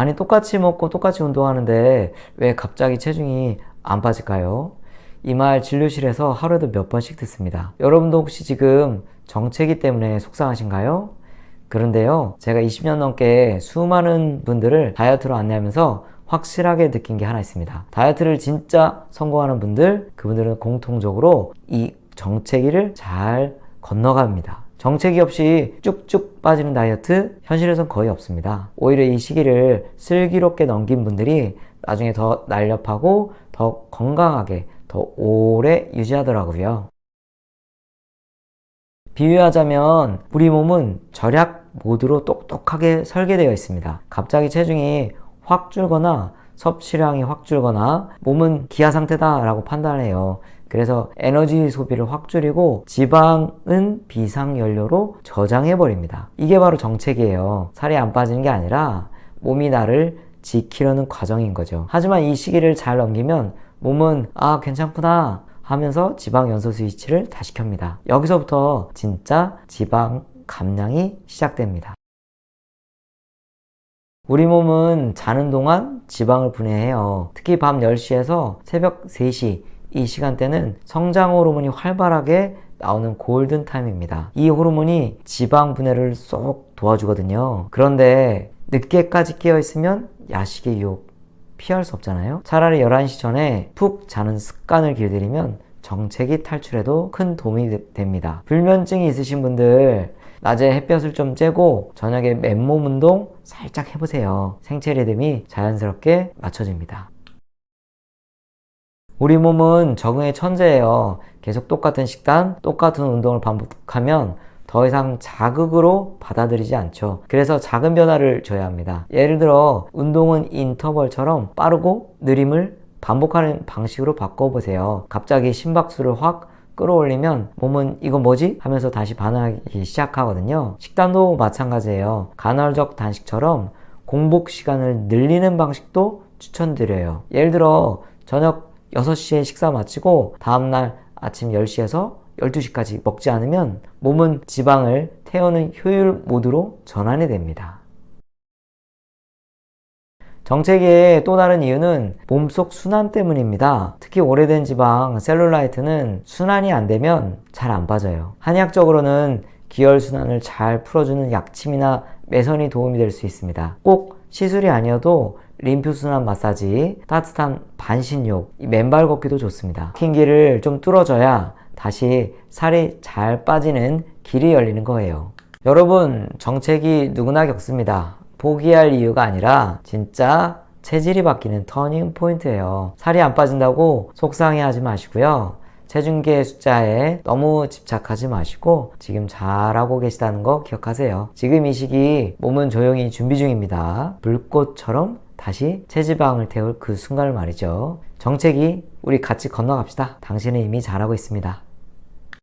아니 똑같이 먹고 똑같이 운동하는데 왜 갑자기 체중이 안 빠질까요? 이 말 진료실에서 하루에도 몇 번씩 듣습니다. 여러분도 혹시 지금 정체기 때문에 속상하신가요? 그런데요, 제가 20년 넘게 수많은 분들을 다이어트로 안내하면서 확실하게 느낀 게 하나 있습니다. 다이어트를 진짜 성공하는 분들, 그분들은 공통적으로 이 정체기를 잘 건너갑니다. 정체기 없이 쭉쭉 빠지는 다이어트 현실에선 거의 없습니다. 오히려 이 시기를 슬기롭게 넘긴 분들이 나중에 더 날렵하고 더 건강하게 더 오래 유지하더라고요. 비유하자면 우리 몸은 절약 모드로 똑똑하게 설계되어 있습니다. 갑자기 체중이 확 줄거나 섭취량이 확 줄거나 몸은 기아 상태다라고 판단해요. 그래서 에너지 소비를 확 줄이고 지방은 비상연료로 저장해 버립니다. 이게 바로 정책이에요. 살이 안 빠지는 게 아니라 몸이 나를 지키려는 과정인 거죠. 하지만 이 시기를 잘 넘기면 몸은 아 괜찮구나 하면서 지방 연소 스위치를 다시 켭니다. 여기서부터 진짜 지방 감량이 시작됩니다. 우리 몸은 자는 동안 지방을 분해해요. 특히 밤 10시에서 새벽 3시 이 시간대는 성장 호르몬이 활발하게 나오는 골든 타임입니다. 이 호르몬이 지방 분해를 쏙 도와주거든요. 그런데 늦게까지 깨어 있으면 야식의 유혹 피할 수 없잖아요. 차라리 11시 전에 푹 자는 습관을 길들이면 정체기 탈출에도 큰 도움이 되- 됩니다. 불면증이 있으신 분들 낮에 햇볕을 좀 쬐고 저녁에 맨몸 운동 살짝 해보세요. 생체 리듬이 자연스럽게 맞춰집니다. 우리 몸은 적응의 천재예요. 계속 똑같은 식단, 똑같은 운동을 반복하면 더 이상 자극으로 받아들이지 않죠. 그래서 작은 변화를 줘야 합니다. 예를 들어, 운동은 인터벌처럼 빠르고 느림을 반복하는 방식으로 바꿔보세요. 갑자기 심박수를 확 끌어올리면 몸은 이거 뭐지? 하면서 다시 반응하기 시작하거든요. 식단도 마찬가지예요. 간헐적 단식처럼 공복 시간을 늘리는 방식도 추천드려요. 예를 들어, 저녁 6시에 식사 마치고 다음날 아침 10시에서 12시까지 먹지 않으면 몸은 지방을 태우는 효율 모드로 전환이 됩니다. 정체기의 또 다른 이유는 몸속 순환 때문입니다. 특히 오래된 지방, 셀룰라이트는 순환이 안 되면 잘 안 빠져요. 한의학적으로는 기혈 순환을 잘 풀어주는 약침이나 매선이 도움이 될 수 있습니다. 꼭 시술이 아니어도 림프 순환 마사지, 따뜻한 반신욕, 이 맨발 걷기도 좋습니다. 킹기를 좀 뚫어줘야 다시 살이 잘 빠지는 길이 열리는 거예요. 여러분, 정체기 누구나 겪습니다. 포기할 이유가 아니라 진짜 체질이 바뀌는 터닝 포인트예요. 살이 안 빠진다고 속상해 하지 마시고요. 체중계 숫자에 너무 집착하지 마시고 지금 잘하고 계시다는 거 기억하세요. 지금 이 시기 몸은 조용히 준비 중입니다. 불꽃처럼 다시 체지방을 태울 그 순간을 말이죠. 정체기 우리 같이 건너갑시다. 당신은 이미 잘하고 있습니다.